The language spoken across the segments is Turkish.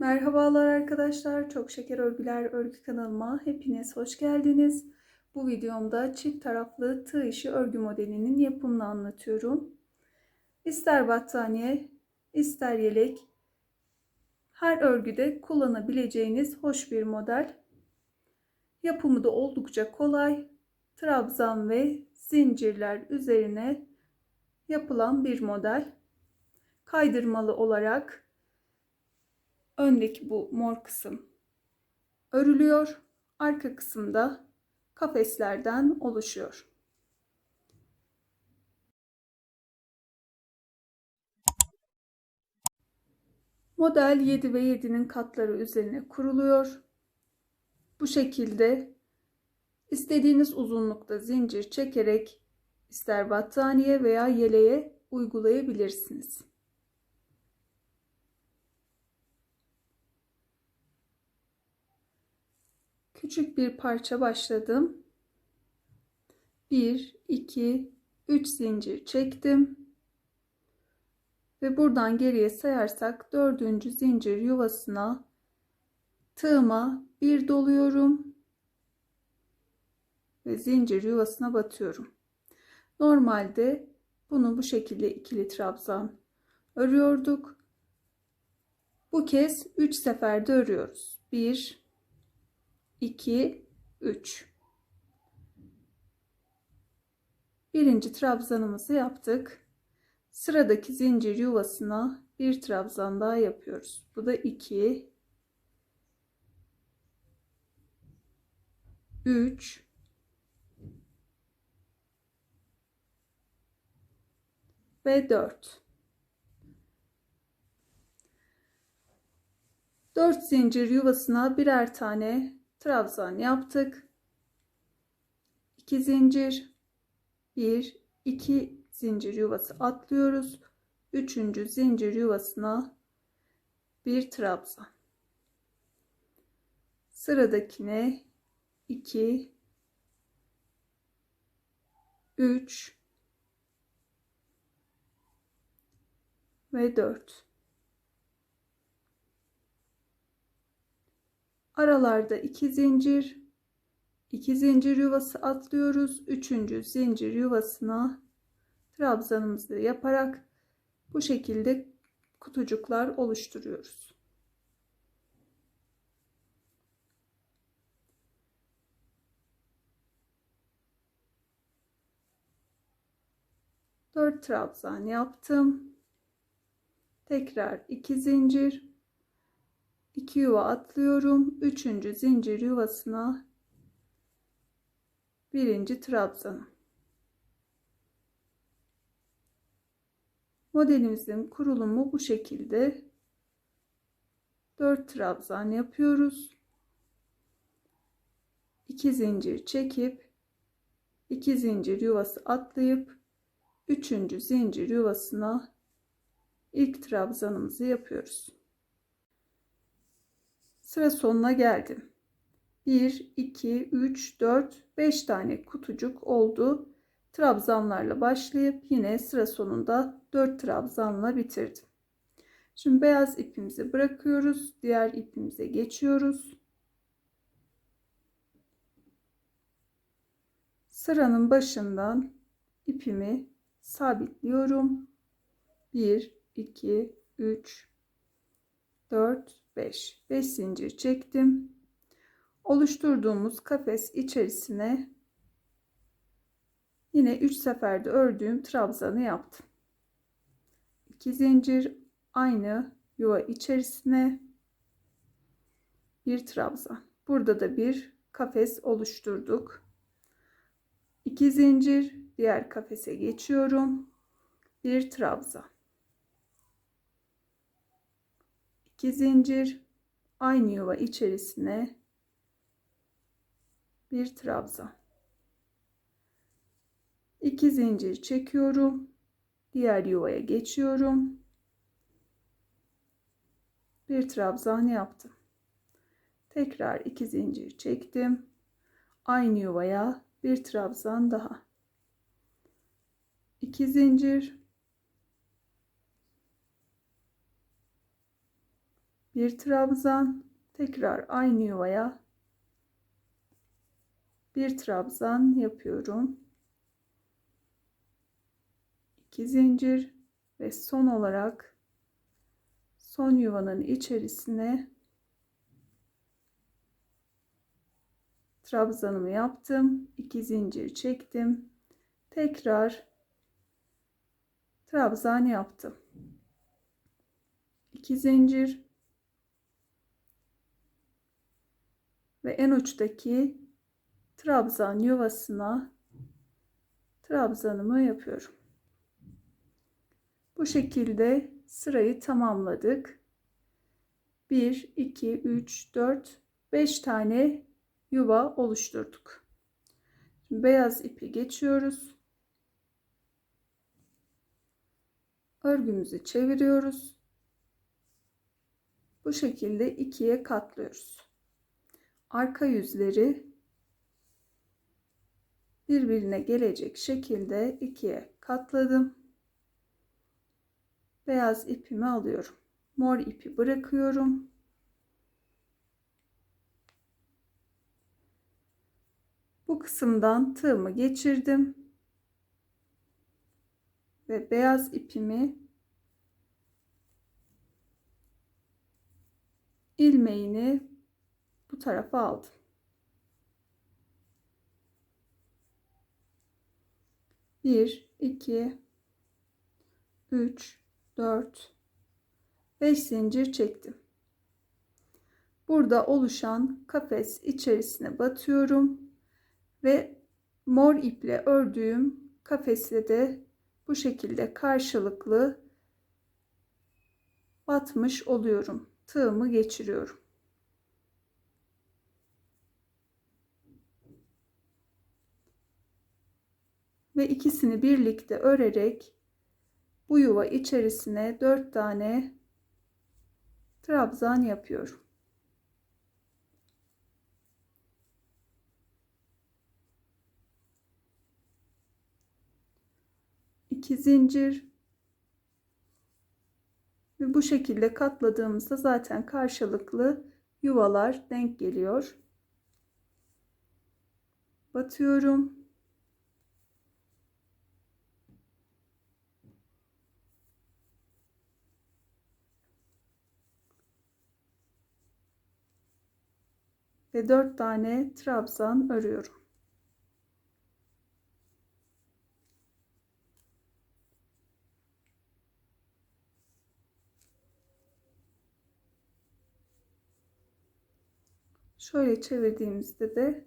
Merhabalar arkadaşlar. Çok Şeker Örgüler örgü kanalıma hepiniz hoş geldiniz. Bu videomda çift taraflı tığ işi örgü modelinin yapımını anlatıyorum. İster battaniye, ister yelek, her örgüde kullanabileceğiniz hoş bir model. Yapımı da oldukça kolay. Trabzan ve zincirler üzerine yapılan bir model. Kaydırmalı olarak öndeki bu mor kısım örülüyor. Arka kısımda kafeslerden oluşuyor. Model 7 ve 7'nin katları üzerine kuruluyor. Bu şekilde istediğiniz uzunlukta zincir çekerek ister battaniye veya yeleğe uygulayabilirsiniz. Küçük bir parça başladım. 1 2 3 zincir çektim. Ve buradan geriye sayarsak dördüncü zincir yuvasına tığıma bir doluyorum ve zincir yuvasına batıyorum. Normalde bunu bu şekilde ikili trabzan örüyorduk. Bu kez 3 seferde örüyoruz. 1 2 3 Birinci trabzanımızı yaptık. Sıradaki zincir yuvasına bir trabzan daha yapıyoruz. Bu da 2 3 ve 4 4 zincir yuvasına birer tane trabzan yaptık. 2 zincir 1 2 zincir yuvası atlıyoruz. 3. zincir yuvasına bir trabzan. Sıradakine 2 3 ve 4 aralarda 2 zincir 2 zincir yuvası atlıyoruz 3. zincir yuvasına trabzanımızı yaparak bu şekilde kutucuklar oluşturuyoruz. Dört trabzan yaptım. Tekrar iki zincir 2 yuva atlıyorum. 3. zincir yuvasına birinci trabzan. Modelimizin kurulumu bu şekilde. 4 trabzan yapıyoruz. 2 zincir çekip 2 zincir yuvası atlayıp 3. zincir yuvasına ilk trabzanımızı yapıyoruz. Sıra sonuna geldim. 1, 2, 3, 4, 5 tane kutucuk oldu. Trabzanlarla başlayıp yine sıra sonunda 4 trabzanla bitirdim. Şimdi beyaz ipimizi bırakıyoruz. Diğer ipimize geçiyoruz. Sıranın başından ipimi sabitliyorum. 1, 2, 3, 4, 5 5 zincir çektim. Oluşturduğumuz kafes içerisine yine 3 seferde ördüğüm trabzanı yaptım. 2 zincir aynı yuva içerisine bir trabzan. Burada da bir kafes oluşturduk. 2 zincir diğer kafese geçiyorum. Bir trabzan 2 zincir aynı yuva içerisine bir trabzan. 2 zincir çekiyorum diğer yuvaya geçiyorum. Bir trabzan yaptım. Tekrar 2 zincir çektim. Aynı yuvaya bir trabzan daha. 2 zincir bir trabzan tekrar aynı yuvaya bir trabzan yapıyorum. 2 zincir ve son olarak son yuvanın içerisine trabzanımı yaptım. 2 zincir çektim. Tekrar trabzan yaptım. 2 zincir ve en uçtaki trabzan yuvasına trabzanımı yapıyorum. Bu şekilde sırayı tamamladık. 1 2 3 4 5 tane yuva oluşturduk. Şimdi beyaz ipi geçiyoruz. Örgümüzü çeviriyoruz. Bu şekilde ikiye katlıyoruz. Arka yüzleri birbirine gelecek şekilde ikiye katladım. Beyaz ipimi alıyorum. Mor ipi bırakıyorum. Bu kısımdan tığımı geçirdim. Ve beyaz ipimi ilmeğini tarafa aldım. Bir, iki, üç, dört, beş zincir çektim. Burada oluşan kafes içerisine batıyorum ve mor iple ördüğüm kafesle de bu şekilde karşılıklı batmış oluyorum. Tığımı geçiriyorum. Ve ikisini birlikte örerek bu yuva içerisine 4 tane trabzan yapıyorum. 2 zincir ve bu şekilde katladığımızda zaten karşılıklı yuvalar denk geliyor. Batıyorum. Ve 4 tane trabzan örüyorum. Şöyle çevirdiğimizde de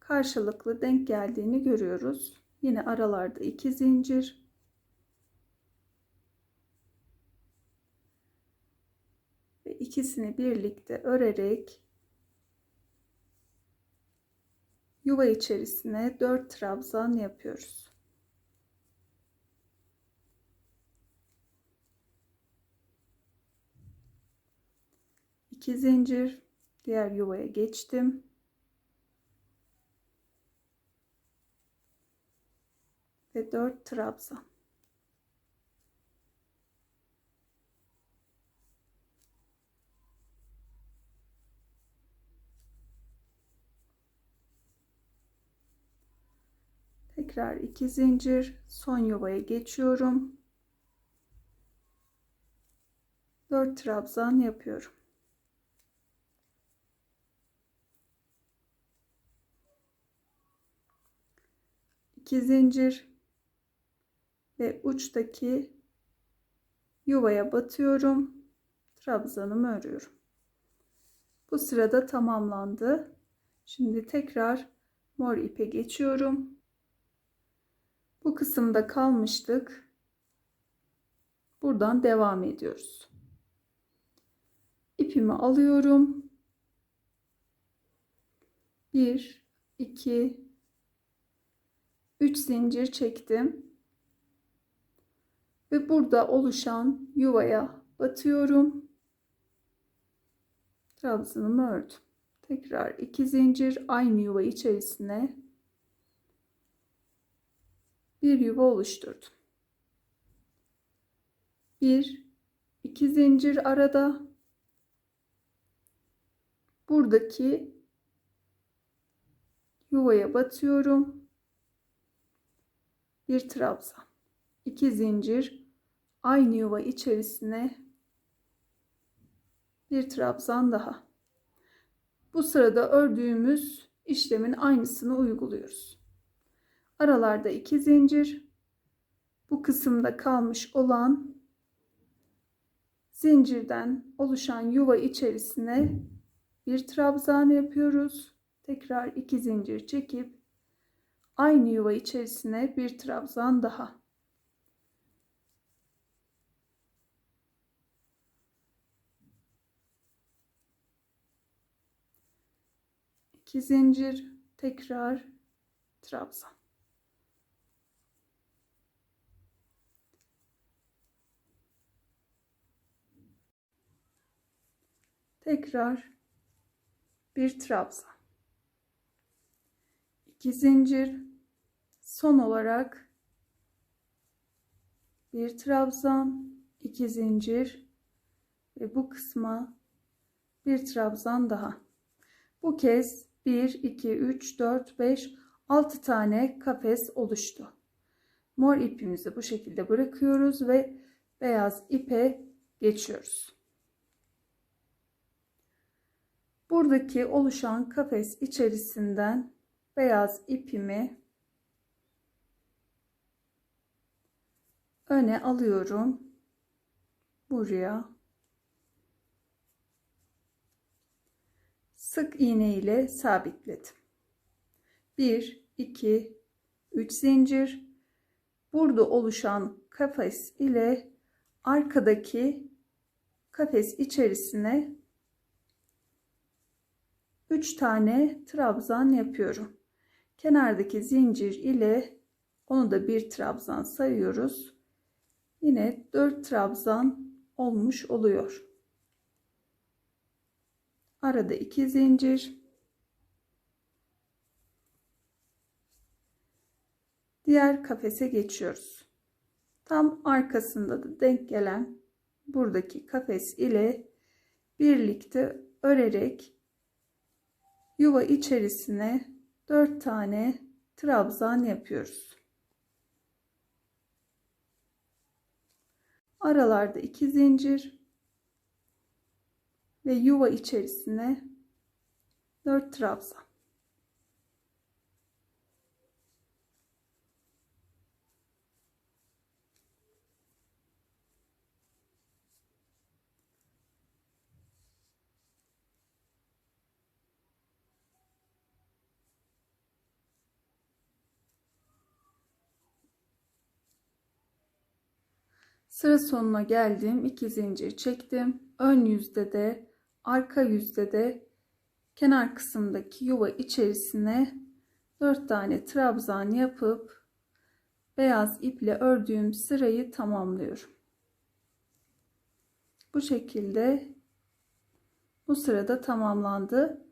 karşılıklı denk geldiğini görüyoruz. Yine aralarda iki zincir. Ve ikisini birlikte örerek yuva içerisine 4 trabzan yapıyoruz. İki zincir Diğer yuvaya geçtim. Ve 4 trabzan. Tekrar iki zincir son yuvaya geçiyorum. 4 trabzan yapıyorum. 2 zincir ve uçtaki yuvaya batıyorum. Trabzanımı örüyorum. Bu sırada tamamlandı. Şimdi tekrar mor ipe geçiyorum. Bu kısımda kalmıştık. Buradan devam ediyoruz. İpimi alıyorum. 1 2 3 zincir çektim. Ve burada oluşan yuvaya batıyorum. Trabzanımı ördüm. Tekrar 2 zincir aynı yuva içerisine bir yuva oluşturdum. 1 2 zincir arada buradaki yuvaya batıyorum. Bir trabzan. 2 zincir aynı yuva içerisine bir trabzan daha. Bu sırada ördüğümüz işlemin aynısını uyguluyoruz. Aralarda 2 zincir. Bu kısımda kalmış olan zincirden oluşan yuva içerisine bir trabzan yapıyoruz. Tekrar 2 zincir çekip aynı yuva içerisine bir trabzan daha. İki zincir tekrar trabzan. Tekrar bir trabzan. İki zincir. Son olarak bir trabzan, iki zincir ve bu kısma bir trabzan daha. Bu kez 1 2 3 4 5 6 tane kafes oluştu. Mor ipimizi bu şekilde bırakıyoruz ve beyaz ipe geçiyoruz. Buradaki oluşan kafes içerisinden beyaz ipimi öne alıyorum. Buraya sık iğne ile sabitledim. 1 2 3 zincir burada oluşan kafes ile arkadaki kafes içerisine 3 tane trabzan yapıyorum. Kenardaki zincir ile onu da bir trabzan sayıyoruz. Yine 4 trabzan olmuş oluyor. Arada 2 zincir. Diğer kafese geçiyoruz. Tam arkasında da denk gelen buradaki kafes ile birlikte örerek yuva içerisine 4 tane trabzan yapıyoruz. Aralarda 2 zincir ve yuva içerisine 4 trabzan. Sıra sonuna geldim. 2 zincir çektim. Ön yüzde de arka yüzde de kenar kısımdaki yuva içerisine 4 tane trabzan yapıp beyaz iple ördüğüm sırayı tamamlıyorum. Bu şekilde bu sırada tamamlandı.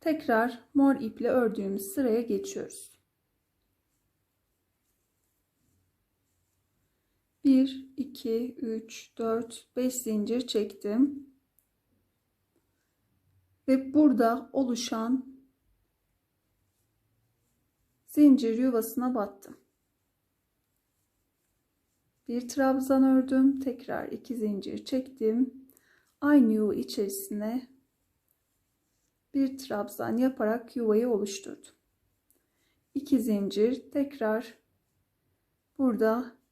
Tekrar mor iple ördüğümüz sıraya geçiyoruz. 1 2 3 4 5 zincir çektim. Ve burada oluşan zincir yuvasına battım. Bir trabzan ördüm tekrar iki zincir çektim. Aynı yuva içerisine bir trabzan yaparak yuvayı oluşturdum. 2 zincir tekrar burada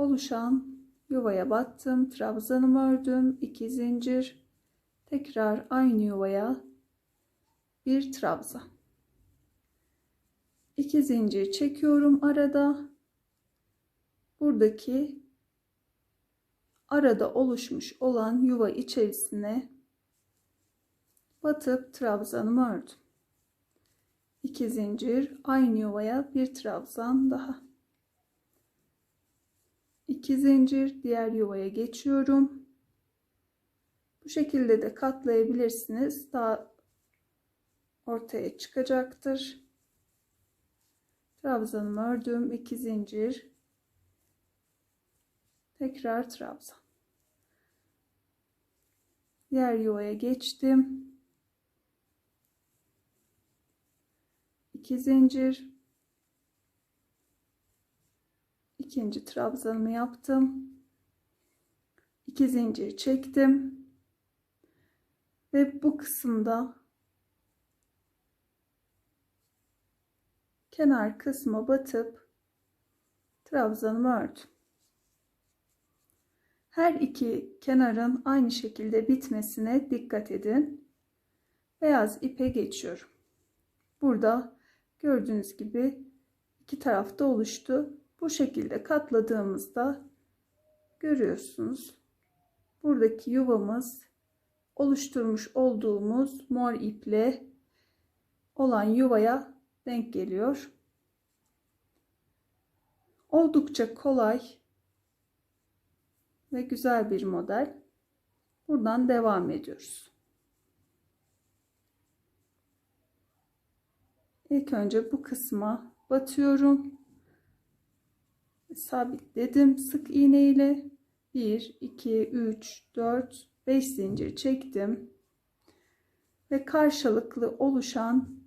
oluşan yuvaya battım. Trabzanımı ördüm. 2 zincir. Tekrar aynı yuvaya bir trabzan. 2 zincir çekiyorum arada. Buradaki arada oluşmuş olan yuva içerisine batıp trabzanımı ördüm. 2 zincir aynı yuvaya bir trabzan daha. 2 zincir diğer yuvaya geçiyorum. Bu şekilde de katlayabilirsiniz. Daha ortaya çıkacaktır. Trabzanımı ördüm. 2 zincir. Tekrar trabzan. Diğer yuvaya geçtim. 2 zincir. İkinci trabzanımı yaptım. 2 zincir çektim. Ve bu kısımda kenar kısma batıp trabzanımı ördüm. Her iki kenarın aynı şekilde bitmesine dikkat edin. Beyaz ipe geçiyorum. Burada gördüğünüz gibi iki tarafta oluştu. Bu şekilde katladığımızda görüyorsunuz. Buradaki yuvamız oluşturmuş olduğumuz mor iple olan yuvaya denk geliyor. Oldukça kolay ve güzel bir model. Buradan devam ediyoruz. İlk önce bu kısma batıyorum. Sabitledim sık iğne ile 1 2 3 4 5 zincir çektim. Ve karşılıklı oluşan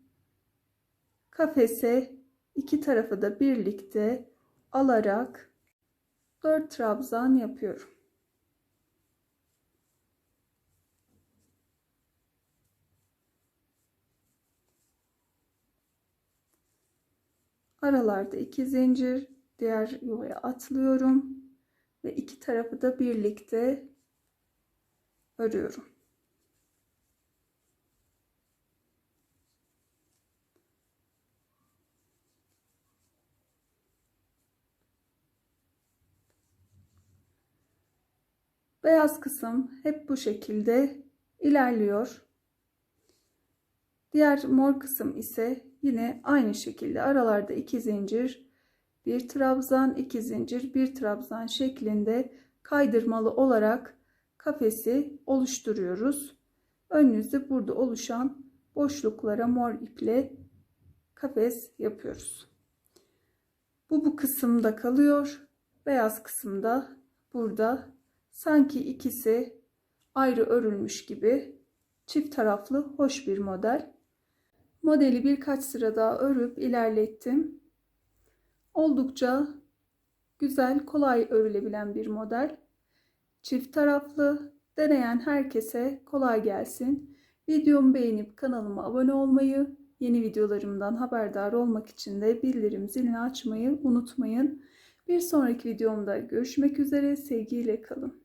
kafese iki tarafı da birlikte alarak 4 trabzan yapıyorum. Aralarda iki zincir diğer yuvaya atlıyorum ve iki tarafı da birlikte örüyorum. Beyaz kısım hep bu şekilde ilerliyor. Diğer mor kısım ise yine aynı şekilde aralarda iki zincir, bir trabzan, iki zincir, bir trabzan şeklinde kaydırmalı olarak kafesi oluşturuyoruz. Önünüzde burada oluşan boşluklara mor iple kafes yapıyoruz. Bu bu kısımda kalıyor. Beyaz kısımda burada sanki ikisi ayrı örülmüş gibi çift taraflı hoş bir model. Modeli birkaç sıra daha örüp ilerlettim. Oldukça güzel, kolay örülebilen bir model. Çift taraflı, deneyen herkese kolay gelsin. Videomu beğenip kanalıma abone olmayı, yeni videolarımdan haberdar olmak için de bildirim zilini açmayı unutmayın. Bir sonraki videomda görüşmek üzere, sevgiyle kalın.